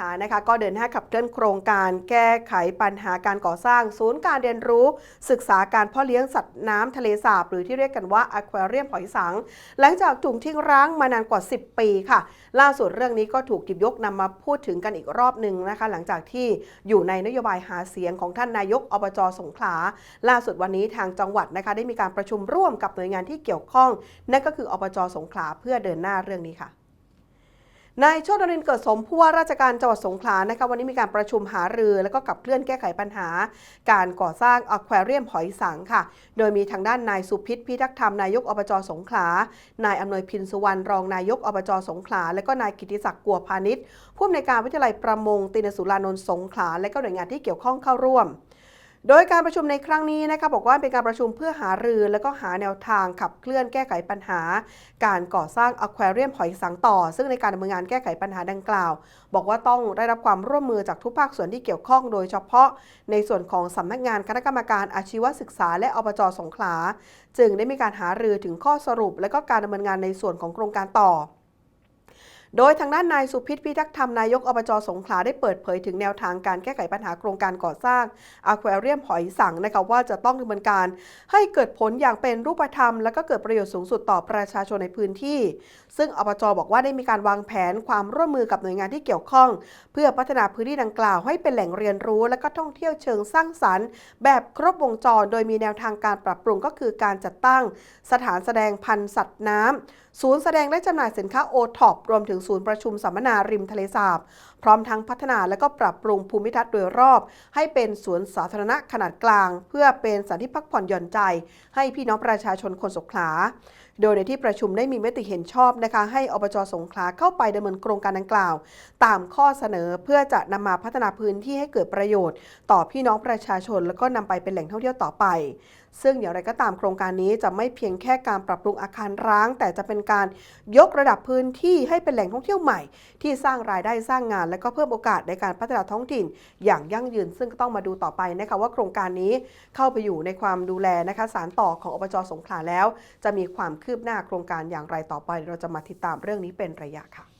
หานะคะก็เดินหน้าขับเคลื่อนโครงการแก้ไขปัญหาการก่อสร้าง ศูนย์การเรียนรู้ ศึกษาการเพาะเลี้ยงสัตว์น้ำทะเลสาบ หรือที่เรียกกันว่าอควาเรียมหอยสัง หลังจากถูกทิ้งร้างมานานกว่า 10 ปีค่ะ ล่าสุดเรื่องนี้ก็ถูกหยิบยกนำมาพูดถึงกันอีกรอบหนึ่งนะคะ หลังจากที่อยู่ในนโยบายหาเสียงของท่านนายกอบจสงขลา ล่าสุดวันนี้ทางจังหวัดนะคะได้มีการประชุมร่วมกับหน่วยงานที่เกี่ยวข้อง นั่นก็คืออบจสงขลาเพื่อเดินหน้าเรื่องนี้ค่ะ นายโชตินรินเกิดสมผู้ว่าราชการจังหวัดสงขลานะคะวันนี้มีการประชุมหารือแล้วก็ขับเคลื่อนแก้ไขปัญหา การก่อสร้างอควาเรียมหอยสังค่ะ โดยมีทางด้านนายสุพิษพิทักษ์ธรรมนายกอบจสงขลานายอำนวยพินสุวรรณรองนายกอบจสงขลาและก็นายกิติศักดิ์กัวพาณิชย์ผู้อำนวยการวิทยาลัยประมงตินสุรานนท์สงขลาและก็หน่วยงานที่เกี่ยวข้องเข้าร่วม โดยการประชุมในครั้งนี้นะคะบอกว่าเป็นการประชุมเพื่อหารือ และก็หาแนวทางขับเคลื่อนแก้ไขปัญหา การก่อสร้างอควาเรียมหอยสังต่อ ซึ่งในการดำเนินงานแก้ไขปัญหาดังกล่าว บอกว่าต้องได้รับความร่วมมือจากทุกภาคส่วนที่เกี่ยวข้อง โดยเฉพาะในส่วนของสำนักงานคณะกรรมการอาชีวศึกษา และอบจสงขลา จึงได้มีการหารือถึงข้อสรุป และก็การดำเนินงานในส่วนของโครงการต่อ โดยทางด้านนายสุพิษพิทักษ์ธรรมนายกอบจสงขลาได้เปิดเผยถึงแนวทางการแก้ไขปัญหาโครงการก่อสร้างอควาเรียมหอยสังนะคะว่าจะต้องดำเนินการ ให้เกิดผลอย่างเป็นรูปธรรม และก็เกิดประโยชน์สูงสุดต่อประชาชนในพื้นที่ ซึ่งอบจบอกว่าได้มีการวางแผนความร่วมมือกับหน่วยงานที่เกี่ยวข้อง เพื่อพัฒนาพื้นที่ดังกล่าวให้เป็นแหล่งเรียนรู้ และก็ท่องเที่ยวเชิงสร้างสรรค์ แบบครบวงจร โดยมีแนวทางการปรับปรุงก็คือการจัดตั้ง สถานแสดงพันธุ์สัตว์น้ำศูนย์แสดงและจำหน่ายสินค้าโอท็อปรวมถึงศูนย์ประชุมสัมมนาริมทะเลสาบ พร้อมทั้งพัฒนาและก็ปรับปรุงภูมิทัศน์โดยรอบ ให้เป็นสวนสาธารณะขนาดกลาง เพื่อเป็นสถานที่พักผ่อนหย่อนใจ ให้พี่น้องประชาชนคนสงขลาโดยในที่ประชุมได้มีมติเห็นชอบนะคะ ให้อบจสงขลาเข้าไปดำเนินโครงการดังกล่าว ตามข้อเสนอเพื่อจะนำมาพัฒนาพื้นที่ให้เกิดประโยชน์ ต่อพี่น้องประชาชน แล้วก็นำไปเป็นแหล่งท่องเที่ยวต่อไป ซึ่งอย่างไรก็ตามโครงการนี้จะไม่เพียงแค่การปรับปรุงอาคารร้าง แต่จะเป็นการยกระดับพื้นที่ให้เป็นแหล่งท่องเที่ยวใหม่ ที่สร้างรายได้สร้างงาน และก็เพิ่มโอกาสในการพัฒนาท้องถิ่น อย่างยั่งยืน ซึ่งก็ต้องมาดูต่อไปนะคะว่าโครงการนี้เข้าไปอยู่ในความดูแลนะคะสารต่อของอบจสงขลาแล้ว จะมีความคืบหน้าโครงการอย่างไรต่อไป เราจะมาติดตามเรื่องนี้เป็นระยะค่ะ